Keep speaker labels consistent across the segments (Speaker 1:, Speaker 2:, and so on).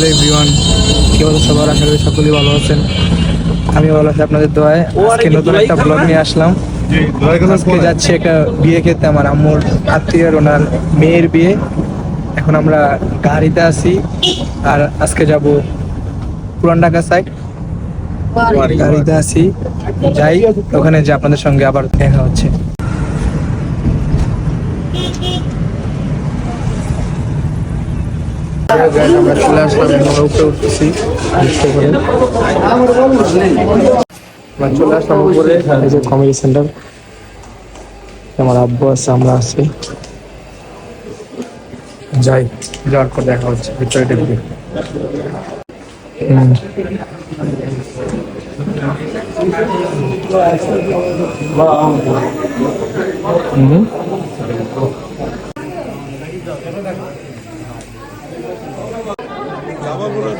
Speaker 1: Hello everyone কি অবস্থা সবার? আশা করি সকলেই ভালো আছেন। আমি ভালো আছি আপনাদের দোয়ায়। আজকে নতুন একটা ব্লগ নিয়ে আসলাম। আজকে যাচ্ছি একটা বিয়ে খেতে আমার আম্মুর আত্মীয়ের ওনার মেয়ের বিয়ে। এখন আমরা গাড়িতে আছি আর আজকে যাব পুরান ঢাকা সাইড গাড়িতে আছি। যাই ওখানে যে আপনাদের সঙ্গে আবার দেখা হচ্ছে। আমরা চলে কমেডি সেন্টার আমার আব্বু আছে আমরা আছি যাই যাওয়ার দেখা হচ্ছে ভিতরে দেখবি হুম হুম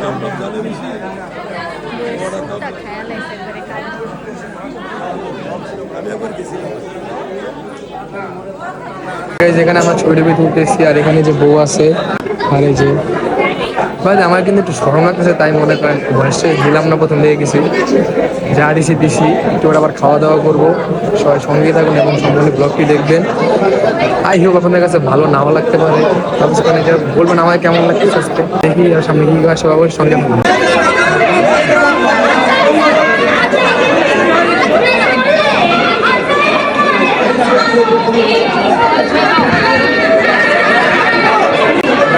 Speaker 1: Guys, এখানে আমার ছবি তুলতেছি আর এখানে যে বউ আছে আর এই যে ভাই আমার কিন্তু একটু সরম লাগতেছে, তাই মনে করেন ভয়েসটা দিলাম না প্রথম দিয়ে গেছি। যা দিছি দিছি, একটু আবার খাওয়া দাওয়া করব, সবাই সঙ্গে থাকুন এবং সম্পূর্ণ ব্লগটি দেখবেন। আই হোক আপনাদের কাছে ভালো নাও লাগতে পারে। তারপর সেখানে যা বলবেন আমায় কেমন লাগছে আজকে। দেখি, আর সামনে কি আসে অবশ্যই সঙ্গে থাকুন।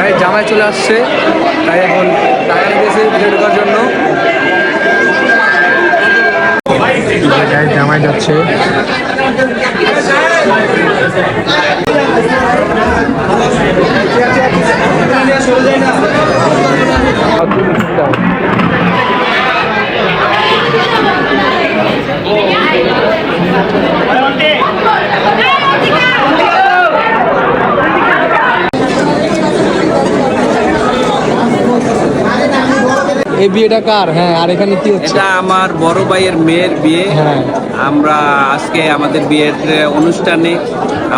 Speaker 1: গাড়ির জামাই চলে আসছে। তাই এখন টাকা গেছে ভিডিও ঢোকার জন্য। গায়ে জামাই যাচ্ছে। এই বিয়েটা কার? হ্যাঁ আর এখানে কি হচ্ছে?
Speaker 2: এটা আমার বড় ভাইয়ের মেয়ের বিয়ে।
Speaker 1: হ্যাঁ।
Speaker 2: আমরা আজকে আমাদের বিয়ের অনুষ্ঠানে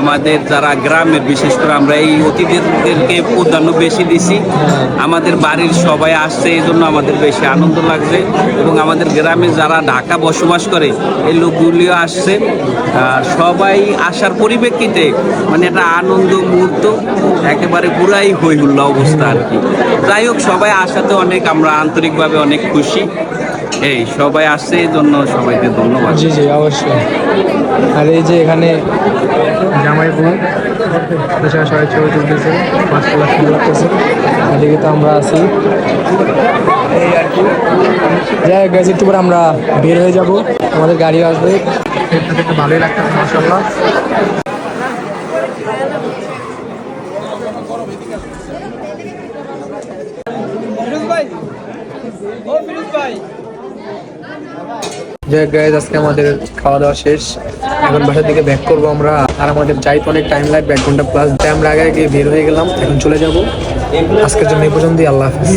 Speaker 2: আমাদের যারা গ্রামের বিশেষ করে আমরা এই অতিথিদেরকে প্রাধান্য বেশি দিছি। আমাদের বাড়ির সবাই আসছে এই জন্য আমাদের বেশি আনন্দ লাগছে। এবং আমাদের গ্রামে যারা ঢাকা বসবাস করে এই লোকগুলিও আসছে। আর সবাই আসার পরিপ্রেক্ষিতে মানে একটা আনন্দ মুহূর্ত একেবারে পুরাই হই হুল্লা অবস্থা আর কি। যাই হোক সবাই আসাতে অনেক আমরা আন্তরিকভাবে অনেক খুশি। এই সবাই আসছে এই জন্য সবাইকে ধন্যবাদ।
Speaker 1: জি জি অবশ্যই। আর এই যে এখানে জামাই বউ পেছনে সবাই ছবি তুলতেছে মাছগুলো সুন্দর লাগতেছে এদিকে তো আমরা আছি। যাই হোক guys, একটু পরে আমরা বের হয়ে যাব। আমাদের গাড়ি আসবে। দেখতে ভালোই লাগতেছে মাসাল্লাহ যাই গাইজ আজকে আমাদের খাওয়া দাওয়া শেষ। এখন বাসার দিকে ব্যাক করব আমরা। আর আমাদের যাইতে অনেক টাইম লাগবে, এক ঘণ্টা প্লাস তাই আগে গিয়ে বের হয়ে গেলাম। এখন চলে যাব। আজকের জন্য এই পর্যন্তই, আল্লাহ হাফিজ।